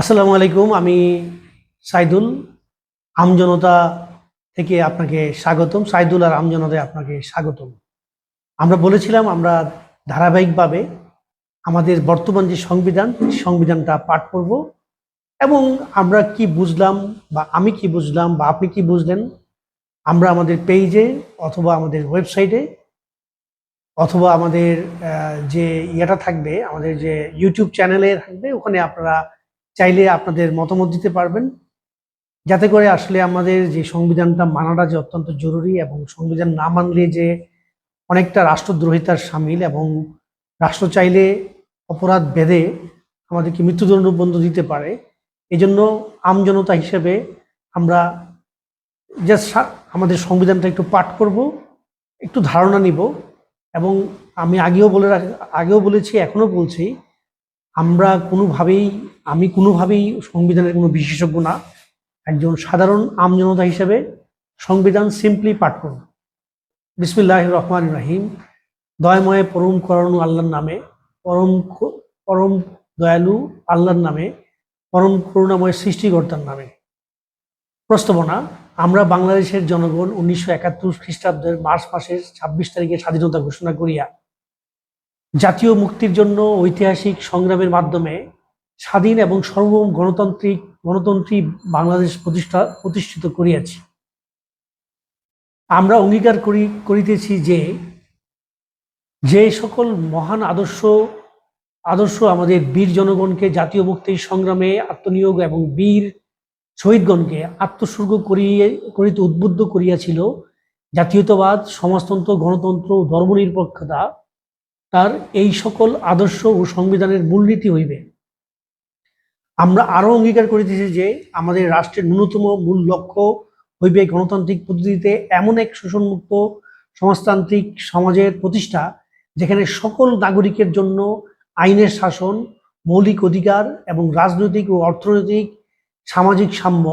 আসসালামু আলাইকুম, আমি সাইদুল আমজনতা থেকে আপনাকে স্বাগতম, সাইদুল আর আমজনতায় আপনাকে স্বাগতম। আমরা বলেছিলাম আমরা ধারাবাহিকভাবে আমাদের বর্তমান যে সংবিধান সংবিধানটা পাঠ করব এবং আমরা কি বুঝলাম বা আমি কি বুঝলাম বা আপনি কি বুঝলেন, আমরা আমাদের পেজে অথবা আমাদের ওয়েবসাইটে অথবা আমাদের যে ইয়েটা থাকবে, আমাদের যে ইউটিউব চ্যানেলে থাকবে, ওখানে আপনারা চাইলে আপনাদের মতামত দিতে পারবেন। যাতে করে আসলে আমাদের যে সংবিধানটা মানাটা যে অত্যন্ত জরুরি এবং সংবিধান না মানলে যে অনেকটা রাষ্ট্রদ্রোহিতার সামিল এবং রাষ্ট্র চাইলে অপরাধ বেঁধে আমাদেরকে মৃত্যুদণ্ড বন্ধ দিতে পারে এই জন্য আমজনতা হিসেবে আমরা জাস্ট আমাদের সংবিধানটা একটু পাঠ করব, একটু ধারণা নিব এবং আমি আগেও বলে আগেও বলেছি, এখনও বলছি আমরা কোনোভাবেই, আমি কোনোভাবেই সংবিধানের কোনো বিশেষজ্ঞ না, একজন সাধারণ আমজনতা হিসেবে সংবিধান সিম্পলি পাঠ করব। বিসমিল্লাহ রহমান রাহিম। দয়াময় পরম করণু আল্লাহর নামে, পরম পরম দয়ালু আল্লাহর নামে, পরম করুণাময় সৃষ্টিকর্তার নামে। প্রস্তাবনা, আমরা বাংলাদেশের জনগণ উনিশশো একাত্তর খ্রিস্টাব্দের মার্চ মাসের ছাব্বিশ তারিখে স্বাধীনতা ঘোষণা করিয়া জাতীয় মুক্তির জন্য ঐতিহাসিক সংগ্রামের মাধ্যমে স্বাধীন এবং সর্বভৌম গণতান্ত্রিক, গণতন্ত্রী বাংলাদেশ প্রতিষ্ঠা, প্রতিষ্ঠিত করিয়াছি। আমরা অঙ্গীকার করি, করিতেছি যে যে সকল মহান আদর্শ আদর্শ আমাদের বীর জনগণকে জাতীয় মুক্তির সংগ্রামে আত্মনিয়োগ এবং বীর শহীদগণকে আত্মসর্গ করিয়ে, করিতে উদ্বুদ্ধ করিয়াছিল জাতীয়তাবাদ, সমাজতন্ত্র, গণতন্ত্র, ধর্মনিরপেক্ষতা তার এই সকল আদর্শ ও সংবিধানের মূলনীতি হইবে। আমরা আরও অঙ্গীকার করিতেছি যে আমাদের রাষ্ট্রের ন্যূনতম মূল লক্ষ্য হইবে গণতান্ত্রিক পদ্ধতিতে এমন এক শোষণমুক্ত সমাজতান্ত্রিক সমাজের প্রতিষ্ঠা, যেখানে সকল নাগরিকের জন্য আইনের শাসন, মৌলিক অধিকার এবং রাজনৈতিক ও অর্থনৈতিক সামাজিক সাম্য,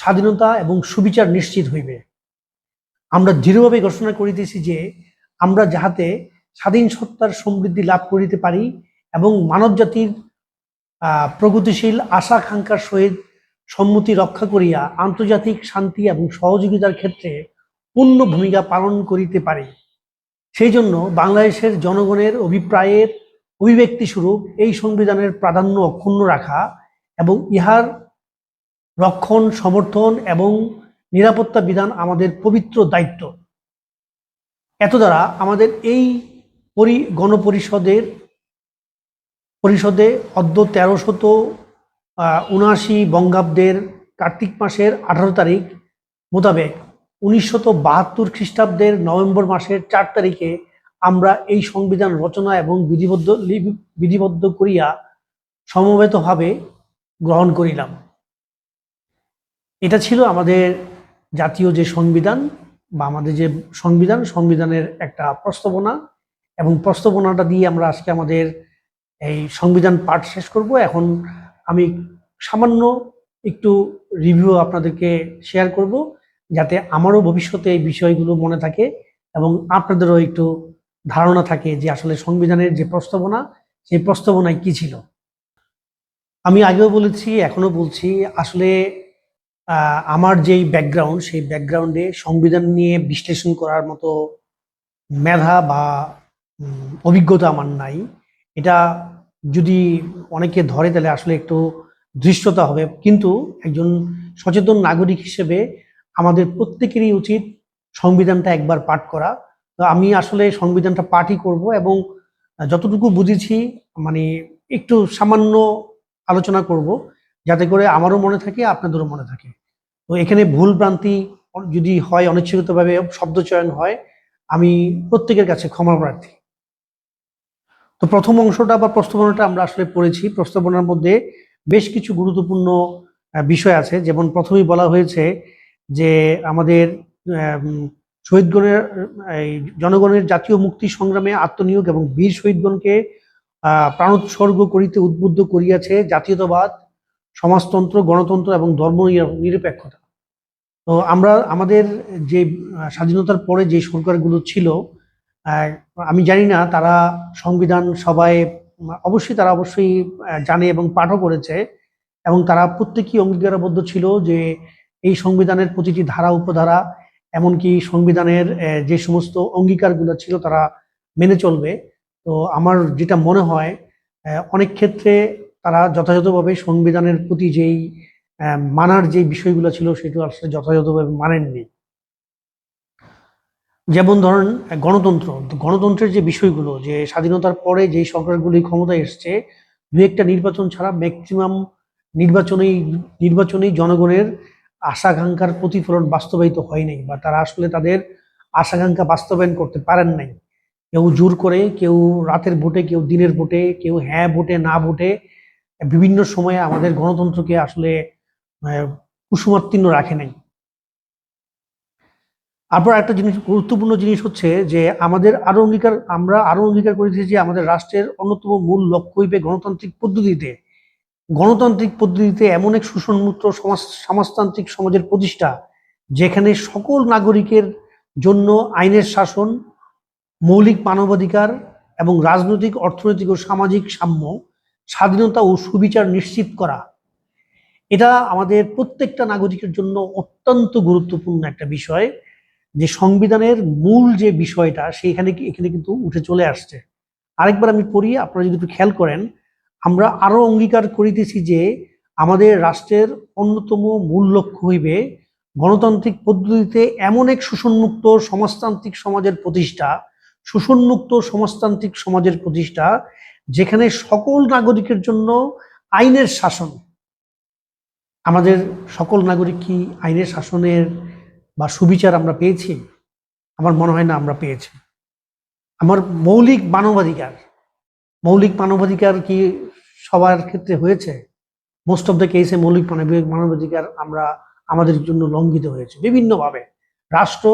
স্বাধীনতা এবং সুবিচার নিশ্চিত হইবে। আমরা দৃঢ়ভাবে ঘোষণা করিতেছি যে আমরা যাহাতে স্বাধীন সত্তার সমৃদ্ধি লাভ করিতে পারি এবং মানব জাতির প্রগতিশীল আশা আকাঙ্ক্ষার সহিত সম্মতি রক্ষা করিয়া আন্তর্জাতিক শান্তি এবং সহযোগিতার ক্ষেত্রে পূর্ণ ভূমিকা পালন করিতে পারি। সেই জন্য বাংলাদেশের জনগণের অভিপ্রায়ের অভিব্যক্তি স্বরূপ এই সংবিধানের প্রাধান্য অক্ষুণ্ণ রাখা এবং ইহার রক্ষণ, সমর্থন এবং নিরাপত্তা বিধান আমাদের পবিত্র দায়িত্ব। এত দ্বারা আমাদের এই পরি, গণপরিষদের, পরিষদে অদ্য তেরোশত উনআশি বঙ্গাব্দের কার্তিক মাসের আঠারো তারিখ মোতাবেক উনিশশত বাহাত্তর খ্রিস্টাব্দের নভেম্বর মাসের চার তারিখে আমরা এই সংবিধান রচনা এবং বিধিবদ্ধ বিধিবদ্ধ করিয়া সমবেতভাবে গ্রহণ করিলাম। এটা ছিল আমাদের জাতীয় যে সংবিধান বা আমাদের যে সংবিধান, সংবিধানের একটা প্রস্তাবনা। এবং প্রস্তাবনাটা দিয়ে আমরা আজকে আমাদের এই সংবিধান পাঠ শেষ করব। এখন আমি সামান্য একটু রিভিউ আপনাদেরকে শেয়ার করব, যাতে আমারও ভবিষ্যতে এই বিষয়গুলো মনে থাকে এবং আপনাদেরও একটু ধারণা থাকে যে আসলে সংবিধানের যে প্রস্তাবনা, সেই প্রস্তাবনায় কি ছিল। আমি আগেও বলেছি, এখনও বলছি, আসলে আমার যেই ব্যাকগ্রাউন্ড সেই ব্যাকগ্রাউন্ডে সংবিধান নিয়ে বিশ্লেষণ করার মতো মেধা বা অভিজ্ঞতা আমার নাই। এটা যদি অনেকে ধরে, তাহলে আসলে একটু দৃশ্যতা হবে। কিন্তু একজন সচেতন নাগরিক হিসেবে আমাদের প্রত্যেকেরই উচিত সংবিধানটা একবার পাঠ করা। তো আমি আসলে সংবিধানটা পাঠই করব এবং যতটুকু বুঝেছি মানে একটু সামান্য আলোচনা করব, যাতে করে আমারও মনে থাকে, আপনাদেরও মনে থাকে। তো এখানে ভুল ভ্রান্তি যদি হয়, অনিচ্ছাকৃতভাবে শব্দ চয়ন হয়, আমি প্রত্যেকের কাছে ক্ষমা প্রার্থী। তো প্রথম অংশটা বা প্রস্তাবনাটা আমরা আসলে পড়েছি। প্রস্তাবনার মধ্যে বেশ কিছু গুরুত্বপূর্ণ বিষয় আছে। যেমন প্রথমেই বলা হয়েছে যে আমাদের শহীদগণের, এই জনগণের জাতীয় মুক্তি সংগ্রামে আত্মনিয়োগ এবং বীর শহীদগণকে প্রাণোৎসর্গ করিতে উদ্বুদ্ধ করিয়াছে জাতীয়তাবাদ, সমাজতন্ত্র, গণতন্ত্র এবং ধর্ম নির- নিরপেক্ষতা। তো আমরা, আমাদের যে স্বাধীনতার পরে যে সরকারগুলো ছিল আমি জানি না তারা সংবিধান উম, অবশ্যই তারা অবশ্যই জানে এবং পাঠও করেছে। এবং তারা প্রত্যেকেই অঙ্গীকারবদ্ধ ছিল যে এই সংবিধানের প্রতিটি ধারা উপধারা এমনকি সংবিধানের যে সমস্ত অঙ্গীকারগুলো ছিল তারা মেনে চলবে। তো আমার যেটা মনে হয় অনেক ক্ষেত্রে তারা যথাযথভাবে সংবিধানের প্রতি যেই মানার যে বিষয়গুলো ছিল সেগুলো আসলে যথাযথভাবে মানেননি। যেমন ধরেন গণতন্ত্র গণতন্ত্রের যে বিষয়গুলো যে স্বাধীনতার পরে যে সরকারগুলি ক্ষমতায় এসছে দু একটা নির্বাচন ছাড়া ম্যাক্সিমাম নির্বাচনেই নির্বাচনেই জনগণের আশাকাঙ্ক্ষার প্রতিফলন বাস্তবায়িত হয় নাই বা তারা আসলে তাদের আশাকাঙ্ক্ষা বাস্তবায়ন করতে পারেন নাই। কেউ জোর করে কেউ রাতের ভোটে কেউ দিনের ভোটে কেউ হ্যাঁ ভোটে না ভোটে বিভিন্ন সময়ে আমাদের গণতন্ত্রকে আসলে আহ, কুসুমার্তীর্ণ রাখে নাই। তারপর একটা জিনিস, গুরুত্বপূর্ণ জিনিস হচ্ছে যে আমাদের আরও অঙ্গীকার, আমরা আরও অঙ্গীকার করেছি যে আমাদের রাষ্ট্রের অন্যতম মূল লক্ষ্য হইবে গণতান্ত্রিক পদ্ধতিতে। গণতান্ত্রিক পদ্ধতিতে এমন এক শোষণমুক্ত সমাজ, সমাজতান্ত্রিক সমাজের প্রতিষ্ঠা, যেখানে সকল নাগরিকের জন্য আইনের শাসন, মৌলিক মানবাধিকার এবং রাজনৈতিক, অর্থনৈতিক ও সামাজিক সাম্য, স্বাধীনতা ও সুবিচার নিশ্চিত করা। এটা আমাদের প্রত্যেকটা নাগরিকের জন্য অত্যন্ত গুরুত্বপূর্ণ একটা বিষয়। যে সংবিধানের মূল যে বিষয়টা, সেইখানে কি- এখানে কিন্তু উঠে চলে আসছে। আরেকবার আমি পড়ি, আপনারা যদি একটু খেয়াল করেন, আমরা আরও অঙ্গীকার করিতেছি যে আমাদের রাষ্ট্রের অন্যতম মূল লক্ষ্য হইবে গণতান্ত্রিক পদ্ধতিতে এমন এক শোষণমুক্ত সমাজতান্ত্রিক সমাজের প্রতিষ্ঠা শোষণমুক্ত সমাজতান্ত্রিক সমাজের প্রতিষ্ঠা, যেখানে সকল নাগরিকের জন্য আইনের শাসন। আমাদের সকল নাগরিক কি আইনের শাসনের বা সুবিচার আমরা পেয়েছি? আমার মনে হয় না আমরা পেয়েছি। আমার মৌলিক মানবাধিকার মৌলিক মানবাধিকার কি সবার ক্ষেত্রে হয়েছে? মোস্ট অফ দ্য কেসে মৌলিক মানবিক মানবাধিকার আমরা আমাদের জন্য লঙ্ঘিত হয়েছে, বিভিন্নভাবে। রাষ্ট্র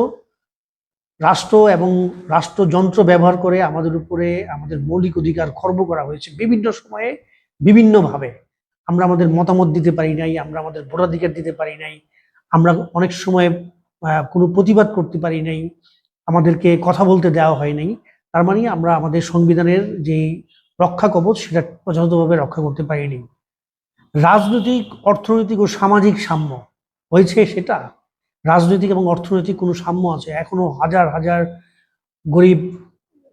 রাষ্ট্র এবং রাষ্ট্রযন্ত্র ব্যবহার করে আমাদের উপরে আমাদের মৌলিক অধিকার খর্ব করা হয়েছে বিভিন্ন সময়ে, বিভিন্নভাবে। আমরা আমাদের মতামত দিতে পারি নাই, আমরা আমাদের ভোটাধিকার দিতে পারি নাই। আমরা অনেক সময় কোনো প্রতিবাদ করতে পারি নাই, আমাদেরকে কথা বলতে দেওয়া হয় নাই, তার মানে আমরা আমাদের সংবিধানের যে রক্ষা কবচ সেটা যথাযথভাবে রক্ষা করতে পারিনি রাজনৈতিক, অর্থনৈতিক ও সামাজিক সাম্য হয়েছে সেটা। রাজনৈতিক এবং অর্থনৈতিক কোনো সাম্য আছে। এখনও হাজার হাজার গরিব,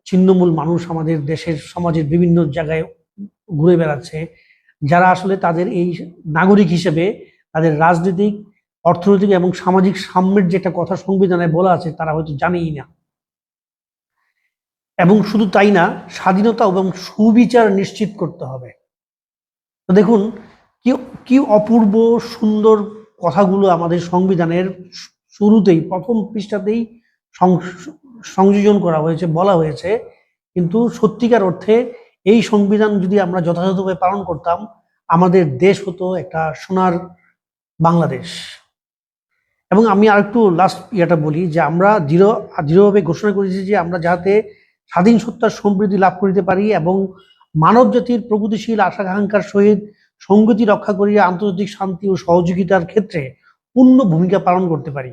ছিন্নমূল মানুষ আমাদের দেশের সমাজের বিভিন্ন জায়গায় ঘুরে বেড়াচ্ছে, যারা আসলে তাদের এই নাগরিক হিসেবে তাদের রাজনৈতিক অর্থনৈতিক এবং সামাজিক সাম্যের যেটা কথা সংবিধানে বলা আছে, তারা হয়তো জানেই না। এবং শুধু তাই না, স্বাধীনতা এবং সুবিচার নিশ্চিত করতে হবে। তো দেখুন, কি কি অপূর্ব সুন্দর কথাগুলো আমাদের সংবিধানের শুরুতেই, প্রথম পৃষ্ঠাতেই সংযোজন করা হয়েছে, বলা হয়েছে। কিন্তু সত্যিকার অর্থে এই সংবিধান যদি আমরা যথাযথভাবে পালন করতাম, আমাদের দেশ হতো একটা সোনার বাংলাদেশ। এবং আমি আরেকটু লাস্ট ইয়েটা বলি যে আমরা দৃঢ়, দৃঢ়ভাবে ঘোষণা করেছি যে আমরা যাতে স্বাধীন সত্তার সমৃদ্ধি লাভ করিতে পারি এবং মানব জাতির প্রগতিশীল আশাকাঙ্ক্ষার সহিত সঙ্গতি রক্ষা করিয়া আন্তর্জাতিক শান্তি ও সহযোগিতার ক্ষেত্রে পূর্ণ ভূমিকা পালন করতে পারি।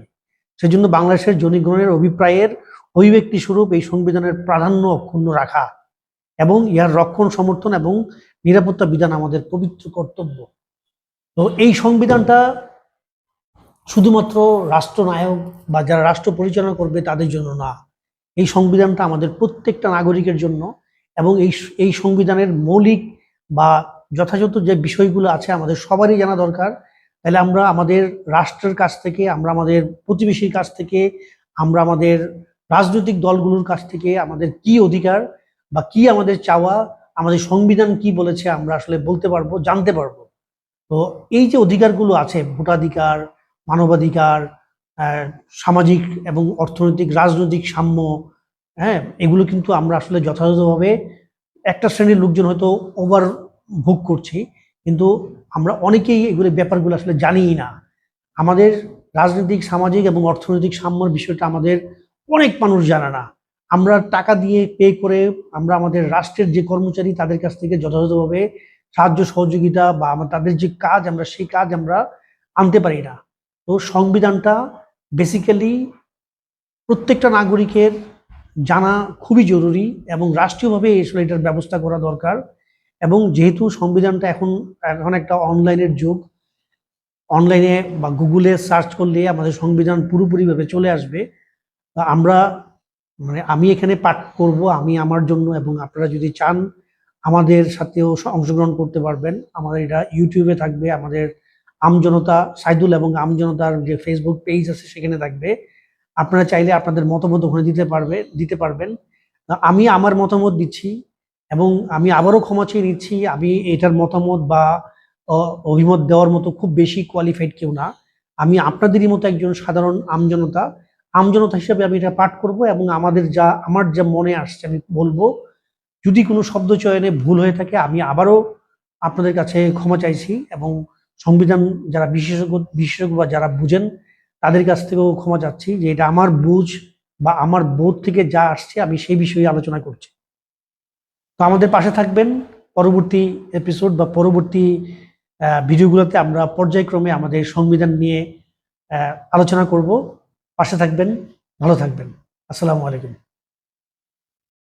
সেজন্য বাংলাদেশের জনগণের অভিপ্রায়ের অভিব্যক্তি স্বরূপ এই সংবিধানের প্রাধান্য অক্ষুণ্ণ রাখা এবং ইহার রক্ষণ, সমর্থন এবং নিরাপত্তা বিধান আমাদের পবিত্র কর্তব্য। তো এই সংবিধানটা শুধুমাত্র রাষ্ট্রনায়ক বা যারা রাষ্ট্র পরিচালনা করবে তাদের জন্য না। এই সংবিধানটা আমাদের প্রত্যেকটা নাগরিকের জন্য এবং এই এই সংবিধানের মৌলিক বা যথাযথ যে বিষয়গুলো আছে আমাদের সবারই জানা দরকার। তাহলে আমরা আমাদের রাষ্ট্রের কাছ থেকে, আমরা আমাদের প্রতিবেশীর কাছ থেকে, আমরা আমাদের রাজনৈতিক দলগুলোর কাছ থেকে আমাদের কি অধিকার বা কি আমাদের চাওয়া, আমাদের সংবিধান কি বলেছে আমরা আসলে বলতে পারব, জানতে পারব। তো এই যে অধিকারগুলো আছে, ভোটাধিকার মানবাধিকার সামাজিক এবং অর্থনৈতিক, রাজনৈতিক সাম্য হ্যাঁ এগুলো কিন্তু আমরা আসলে যথাযথভাবে একটা শ্রেণির লোকজন হয়তো ওভার ভোগ করছি, কিন্তু আমরা অনেকেই এগুলো ব্যাপারগুলো আসলে জানিই না। আমাদের রাজনৈতিক, সামাজিক এবং অর্থনৈতিক সাম্যর বিষয়টা আমাদের অনেক মানুষ জানে না। আমরা টাকা দিয়ে পে করে আমরা আমাদের রাষ্ট্রের যে কর্মচারী তাদের কাছ থেকে যথাযথভাবে সাহায্য, সহযোগিতা বা আমার তাদের যে কাজ, আমরা সেই কাজ আমরা আনতে পারি না। তো সংবিধানটা বেসিক্যালি প্রত্যেকটা নাগরিকের জানা খুবই জরুরি এবং রাষ্ট্রীয়ভাবে আসলে এটার ব্যবস্থা করা দরকার এবং যেহেতু সংবিধানটা এখন এখন একটা অনলাইনের যুগ অনলাইনে বা গুগলে সার্চ করলে আমাদের সংবিধান পুরোপুরিভাবে চলে আসবে। আমরা মানে আমি এখানে পাঠ করব, আমি আমার জন্য এবং আপনারা যদি চান আমাদের সাথেও অংশগ্রহণ করতে পারবেন। আমাদের এটা ইউটিউবে থাকবে, আমাদের আমজনতা, সাইদুল এবং আমজনতার যে ফেসবুক পেজ আছে সেখানে থাকবে। আপনারা চাইলে আপনাদের মতামত ওখানে দিতে পারবে, দিতে পারবেন। আমি আমার মতামত দিচ্ছি এবং আমি আবারও ক্ষমা চেয়ে নিচ্ছি, আমি এটার মতামত বা অভিমত দেওয়ার মতো খুব বেশি কোয়ালিফাইড কেউ না। আমি আপনাদেরই মতো একজন সাধারণ আমজনতা। আমজনতা হিসেবে আমি এটা পাঠ করব এবং আমাদের যা, আমার যা মনে আসছে আমি বলব। যদি কোনো শব্দ চয়নে ভুল হয়ে থাকে, আমি আবারও আপনাদের কাছে ক্ষমা চাইছি এবং সংবিধান যারা বিশেষজ্ঞ বিশেষজ্ঞ বা যারা বুঝেন, তাদের কাছ থেকেও ক্ষমা চাচ্ছি যে এটা আমার বুঝ বা আমার বোধ থেকে যা আসছে আমি সেই বিষয়ে আলোচনা করছি। তো আমাদের পাশে থাকবেন। পরবর্তী এপিসোড বা পরবর্তী ভিডিওগুলোতে আমরা পর্যায়ক্রমে আমাদের সংবিধান নিয়ে আলোচনা করব। পাশে থাকবেন, ভালো থাকবেন। আসসালামু আলাইকুম।